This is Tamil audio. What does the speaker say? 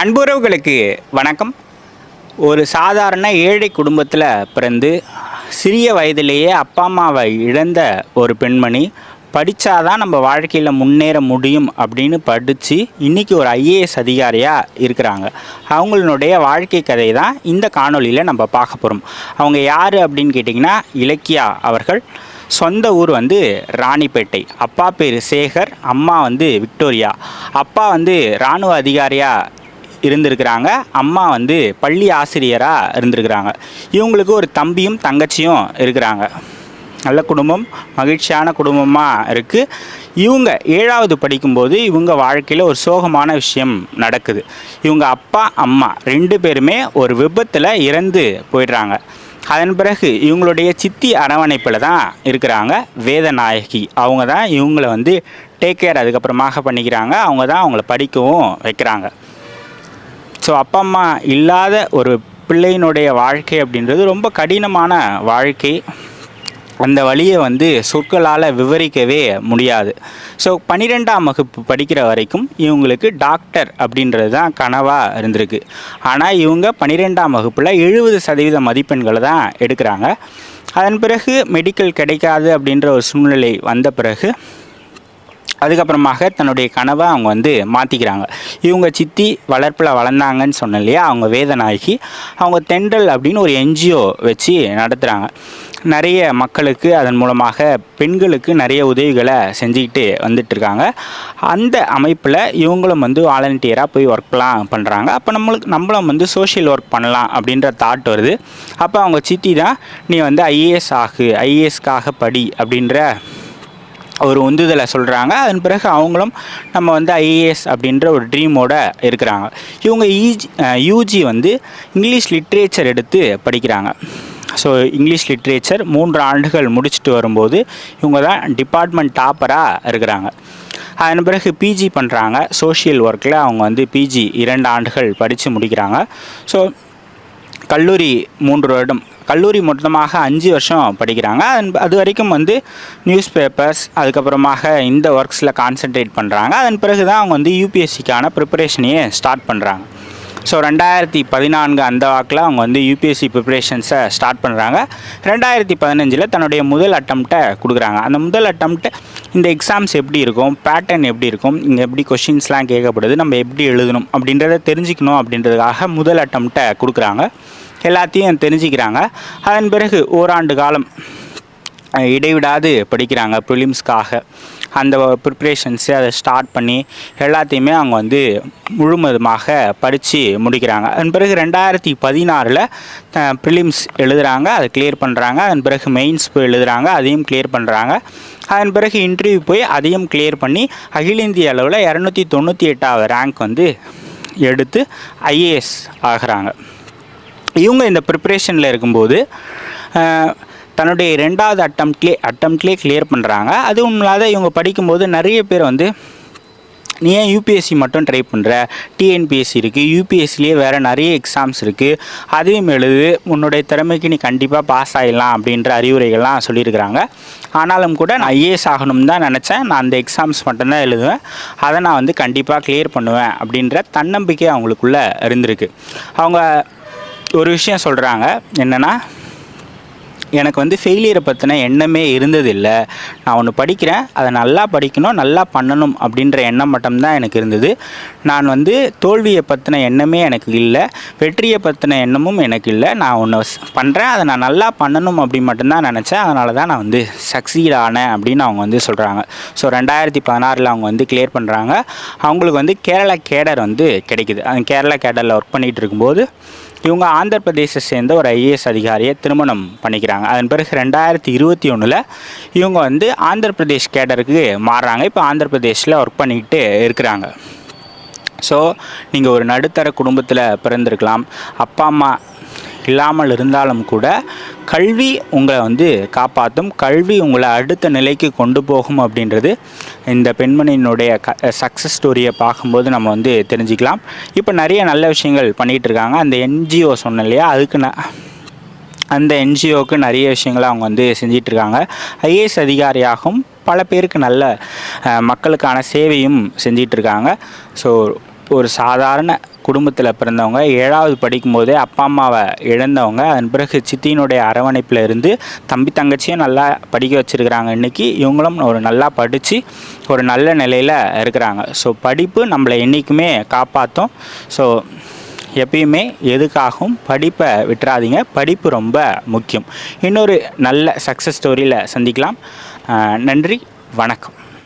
அன்புறவுகளுக்கு வணக்கம். ஒரு சாதாரண ஏழை குடும்பத்தில் பிறந்து சிறிய வயதிலேயே அப்பா அம்மாவை இழந்த ஒரு பெண்மணி படித்தாதான் நம்ம வாழ்க்கையில் முன்னேற முடியும் அப்படின்னு படித்து இன்றைக்கி ஒரு ஐஏஎஸ் அதிகாரியாக இருக்கிறாங்க. அவங்களுடைய வாழ்க்கை கதை தான் இந்த காணொளியில் நம்ம பார்க்க போகிறோம் அவங்க யார் அப்படின்னு கேட்டிங்கன்னா இலக்கியா அவர்கள். சொந்த ஊர் வந்து ராணிப்பேட்டை. அப்பா பேர் சேகர் அம்மா வந்து விக்டோரியா. அப்பா வந்து இராணுவ அதிகாரியாக இருந்திருக்கிறாங்க. அம்மா வந்து பள்ளி ஆசிரியராக இருந்திருக்கிறாங்க. இவங்களுக்கு ஒரு தம்பியும் தங்கச்சியும் இருக்கிறாங்க. நல்ல குடும்பம் மகிழ்ச்சியான குடும்பமாக இருக்குது இவங்க ஏழாவது படிக்கும்போது இவங்க வாழ்க்கையில் ஒரு சோகமான விஷயம் நடக்குது. இவங்க அப்பா அம்மா ரெண்டு பேருமே ஒரு விபத்தில் இறந்து போயிடுறாங்க. அதன் பிறகு இவங்களுடைய சித்தி அரவணைப்பில் தான் இருக்கிறாங்க. வேதநாயகி. அவங்க தான் இவங்களை வந்து டேக் கேர் அதுக்கப்புறமாக பண்ணிக்கிறாங்க. அவங்க தான் அவங்கள படிக்கவும் வைக்கிறாங்க. ஸோ அப்பா அம்மா இல்லாத ஒரு பிள்ளையினுடைய வாழ்க்கை அப்படின்றது ரொம்ப கடினமான வாழ்க்கை. அந்த வழியை வந்து சொற்களால் விவரிக்கவே முடியாது. ஸோ பன்னிரெண்டாம் வகுப்பு படிக்கிற வரைக்கும் இவங்களுக்கு டாக்டர் அப்படின்றது தான் கனவாக இருந்திருக்கு. ஆனால் இவங்க பன்னிரெண்டாம் வகுப்பில் எழுபது சதவீத மதிப்பெண்களை தான் எடுக்கிறாங்க. அதன் பிறகு மெடிக்கல் கிடைக்காது அப்படின்ற ஒரு சூழ்நிலை வந்த பிறகு அதுக்கப்புறமாக தன்னுடைய கனவை அவங்க வந்து மாற்றிக்கிறாங்க இவங்க சித்தி வளர்ப்பில் வளர்ந்தாங்கன்னு சொன்னேன் இல்லையா? அவங்க வேதநாயகி. அவங்க தென்றல் அப்படின்னு ஒரு என்ஜிஓ வச்சு நடத்துகிறாங்க நிறைய மக்களுக்கு அதன் மூலமாக பெண்களுக்கு நிறைய உதவிகளை செஞ்சுக்கிட்டு வந்துட்டுருக்காங்க. அந்த அமைப்பில் இவங்களும் வந்து வாலண்டியராக போய் ஒர்க்லாம் பண்ணுறாங்க அப்போ நம்மளுக்கு நம்மளும் வந்து சோஷியல் ஒர்க் பண்ணலாம் அப்படின்ற தாட் வருது. அப்போ அவங்க சித்தி தான் நீ வந்து ஐஏஎஸ் ஆகு ஐஏஎஸ்க்காக படி அப்படின்ற ஒரு உந்துதலை சொல்கிறாங்க அதன் பிறகு அவங்களும் நம்ம வந்து ஐஏஎஸ் அப்படின்ற ஒரு ட்ரீமோட இருக்கிறாங்க. இவங்க ஈஜி யூஜி வந்து இங்கிலீஷ் லிட்ரேச்சர் எடுத்து படிக்கிறாங்க. ஸோ இங்கிலீஷ் லிட்ரேச்சர் மூன்று ஆண்டுகள் முடிச்சுட்டு வரும்போது இவங்க தான் டிபார்ட்மெண்ட் டாப்பராக இருக்கிறாங்க. அதன் பிறகு பிஜி பண்ணுறாங்க சோஷியல் ஒர்க்கில் அவங்க வந்து பிஜி இரண்டு ஆண்டுகள் படித்து முடிக்கிறாங்க. ஸோ கல்லூரி மூன்று வருடம் கல்லூரி மொத்தமாக அஞ்சு வருஷம் படிக்கிறாங்க. அது வரைக்கும் வந்து நியூஸ் பேப்பர்ஸ் அதுக்கப்புறமாக இந்த ஒர்க்ஸில் கான்சென்ட்ரேட் பண்ணுறாங்க அதன் பிறகு தான் அவங்க வந்து யூபிஎஸ்சிக்கான ப்ரிப்பரேஷனையே ஸ்டார்ட் பண்ணுறாங்க ஸோ ரெண்டாயிரத்தி பதினான்கு அந்த வாக்கில் அவங்க வந்து யூபிஎஸ்சி ப்ரிப்பரேஷன்ஸை ஸ்டார்ட் பண்ணுறாங்க ரெண்டாயிரத்தி பதினஞ்சில் தன்னுடைய முதல் அட்டம்ப்டை கொடுக்குறாங்க. அந்த முதல் அட்டம்ப்ட் இந்த எக்ஸாம்ஸ் எப்படி இருக்கும்? பேட்டர்ன் எப்படி இருக்கும்? இங்கே எப்படி கொஷின்ஸ்லாம் கேட்கப்படுது? நம்ம எப்படி எழுதணும்? அப்படின்றத தெரிஞ்சுக்கணும் அப்படின்றதுக்காக முதல் அட்டம்ப்டை கொடுக்குறாங்க. எல்லாத்தையும் தெரிஞ்சுக்கிறாங்க. அதன் பிறகு ஓராண்டு காலம் இடைவிடாது படிக்கிறாங்க. ப்ரிலிம்ஸ்க்காக அந்த ப்ரிப்ரேஷன்ஸு அதை ஸ்டார்ட் பண்ணி எல்லாத்தையுமே அவங்க வந்து முழுமதுமாக படித்து முடிக்கிறாங்க. அதன் பிறகு ரெண்டாயிரத்தி பதினாறில் ப்ரிலிம்ஸ் எழுதுகிறாங்க அதை கிளியர் பண்ணுறாங்க அதன் பிறகு மெயின்ஸ் போய் எழுதுகிறாங்க அதையும் கிளியர் பண்ணுறாங்க அதன் பிறகு இன்டர்வியூ போய் அதையும் கிளியர் பண்ணி அகில இந்திய அளவில் இரநூத்தி தொண்ணூற்றி எட்டாவது ரேங்க் வந்து எடுத்து ஐஏஎஸ் ஆகிறாங்க. இவங்க இந்த ப்ரிப்ரேஷனில் இருக்கும்போது தன்னுடைய ரெண்டாவது அட்டம்ப்ட்லேயே அட்டம்ப்ட்லேயே கிளியர் பண்ணுறாங்க அதுவும் இல்லாத இவங்க படிக்கும்போது நிறைய பேர் வந்து நீ ஏன் யூபிஎஸ்சி மட்டும் ட்ரை பண்ணுற டிஎன்பிஎஸ்சி இருக்குது யூபிஎஸ்சிலேயே வேறு நிறைய எக்ஸாம்ஸ் இருக்குது அதையும் எழுது. உன்னுடைய திறமைக்கு நீ கண்டிப்பாக பாஸ் ஆகிடலாம் அப்படின்ற அறிவுரைகள்லாம் சொல்லியிருக்கிறாங்க. ஆனாலும் கூட நான் ஐஏஎஸ் ஆகணும்னு தான் நினச்சேன். நான் அந்த எக்ஸாம்ஸ் மட்டும்தான் எழுதுவேன். அதை நான் வந்து கண்டிப்பாக கிளியர் பண்ணுவேன் அப்படின்ற தன்னம்பிக்கை அவங்களுக்குள்ளே இருந்திருக்கு. அவங்க ஒரு விஷயம் சொல்கிறாங்க என்னென்னா எனக்கு வந்து ஃபெயிலியரை பற்றின எண்ணமே இருந்ததில்லை. நான் ஒன்று படிக்கிறேன். அதை நல்லா படிக்கணும் நல்லா பண்ணணும் அப்படின்ற எண்ணம் மட்டும்தான் எனக்கு இருந்தது. நான் வந்து தோல்வியை பற்றின எண்ணமே எனக்கு இல்லை. வெற்றியை பற்றின எண்ணமும் எனக்கு இல்லை. நான் ஒன்று பண்ணுறேன் அதை நான் நல்லா பண்ணணும் அப்படி மட்டும்தான் நினச்சேன். அதனால தான் நான் வந்து சக்சீட் ஆனேன் அப்படின்னு அவங்க வந்து சொல்கிறாங்க ஸோ ரெண்டாயிரத்தி பதினாறில் அவங்க வந்து கிளியர் பண்ணுறாங்க அவங்களுக்கு வந்து கேரளா கேடர் வந்து கிடைக்குது. அந்த கேரளா கேடரில் ஒர்க் பண்ணிகிட்டு இருக்கும்போது இவங்க ஆந்திர பிரதேச சேர்ந்த ஒரு ஐஏஎஸ் அதிகாரியை திருமணம் பண்ணிக்கிறாங்க. அதன் பிறகு ரெண்டாயிரத்தி இருபத்தி ஒன்றில் இவங்க வந்து ஆந்திர பிரதேஷ் கேடருக்கு மாறுறாங்க. இப்போ ஆந்திர பிரதேஷில் ஒர்க் பண்ணிக்கிட்டு இருக்கிறாங்க. ஸோ நீங்கள் ஒரு நடுத்தர குடும்பத்தில் பிறந்திருக்கலாம். அப்பா அம்மா இல்லாமல் இருந்தாலும் கூட கல்வி உங்களை வந்து காப்பாற்றும் கல்வி உங்களை அடுத்த நிலைக்கு கொண்டு போகும் அப்படின்றது இந்த பெண்மணியினுடைய க சக்ஸஸ் ஸ்டோரியை பார்க்கும்போது நம்ம வந்து தெரிஞ்சுக்கலாம். இப்போ நிறைய நல்ல விஷயங்கள் பண்ணிகிட்டு இருக்காங்க. அந்த என்ஜிஓ சொன்னேன் இல்லையா? அதுக்கு நான் அந்த என்ஜிஓக்கு நிறைய விஷயங்களை அவங்க வந்து செஞ்சிட்ருக்காங்க ஐஏஎஸ் அதிகாரியாகவும் பல பேருக்கு நல்ல மக்களுக்கான சேவையும் செஞ்சிட்ருக்காங்க ஸோ ஒரு சாதாரண குடும்பத்தில் பிறந்தவங்க ஏழாவது படிக்கும்போதே அப்பா அம்மாவை இழந்தவங்க அதன் பிறகு சித்தியினுடைய அரவணைப்பில் இருந்து தம்பி தங்கச்சியும் நல்லா படிக்க வச்சுருக்கிறாங்க. இன்றைக்கி இவங்களும் ஒரு நல்லா படித்து ஒரு நல்ல நிலையில் இருக்கிறாங்க. ஸோ படிப்பு நம்மளை என்றைக்குமே காப்பாற்றும் ஸோ எப்பயுமே எதுக்காகவும் படிப்பை விட்டுறாதீங்க. படிப்பு ரொம்ப முக்கியம். இன்னொரு நல்ல சக்ஸஸ் ஸ்டோரியில் சந்திக்கலாம். நன்றி. வணக்கம்.